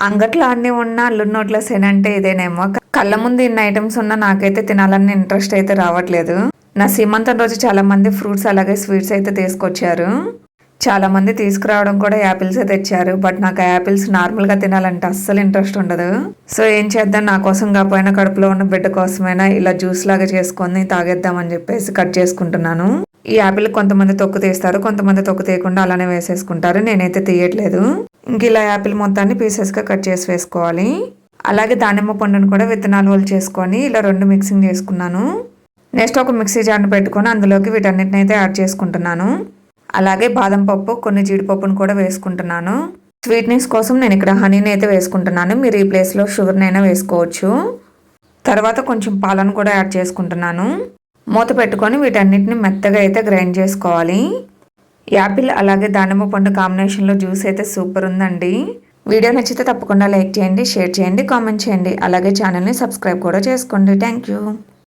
అంగట్లో అన్ని ఉన్న అల్లు నోట్ల సేన అంటే ఇదేనేమో. కళ్ళ ముందు ఇన్ని ఐటమ్స్ ఉన్నా నాకైతే తినాలని ఇంట్రెస్ట్ అయితే రావట్లేదు. నా సీమంతం రోజు చాలా మంది ఫ్రూట్స్ అలాగే స్వీట్స్ అయితే తీసుకొచ్చారు. చాలా మంది తీసుకురావడం కూడా యాపిల్స్ తెచ్చారు. బట్ నాకు యాపిల్స్ నార్మల్గా తినాలంటే అస్సలు ఇంట్రెస్ట్ ఉండదు. సో ఏం చేద్దాం? నా కోసం కాకపోయినా కడుపులో ఉన్న బిడ్డ కోసమైనా ఇలా జ్యూస్ లాగా చేసుకొని తాగేద్దామని చెప్పేసి కట్ చేసుకుంటున్నాను. ఈ యాపిల్ కొంతమంది తొక్కు తీస్తారు. కొంతమంది తొక్కు తీయకుండా అలానే వేసేసుకుంటారు. నేనైతే తీయట్లేదు. ఇంక ఇలా యాపిల్ మొత్తాన్ని పీసెస్గా కట్ చేసి వేసుకోవాలి. అలాగే దానిమ్మ పండును కూడా విత్తనాలు వలు చేసుకొని ఇలా రెండు మిక్సింగ్ చేసుకున్నాను. నెక్స్ట్ ఒక మిక్సీ జార్ని పెట్టుకొని అందులోకి వీటన్నిటిని అయితే యాడ్ చేసుకుంటున్నాను. అలాగే బాదం పప్పు కొన్ని జీడిపప్పును కూడా వేసుకుంటున్నాను. స్వీట్నెస్ కోసం నేను ఇక్కడ హనీని అయితే వేసుకుంటున్నాను. మీరు ఈ ప్లేస్లో షుగర్నైనా వేసుకోవచ్చు. తర్వాత కొంచెం పాలను కూడా యాడ్ చేసుకుంటున్నాను. మూత పెట్టుకొని వీటన్నిటిని మెత్తగా అయితే గ్రైండ్ చేసుకోవాలి. యాపిల్ అలాగే దానిమ్మ పండు కాంబినేషన్లో జ్యూస్ అయితే సూపర్ ఉందండి. వీడియో నచ్చితే తప్పకుండా లైక్ చేయండి షేర్ చేయండి కామెంట్ చేయండి. అలాగే ఛానల్ని సబ్స్క్రైబ్ కూడా చేసుకోండి. Thank you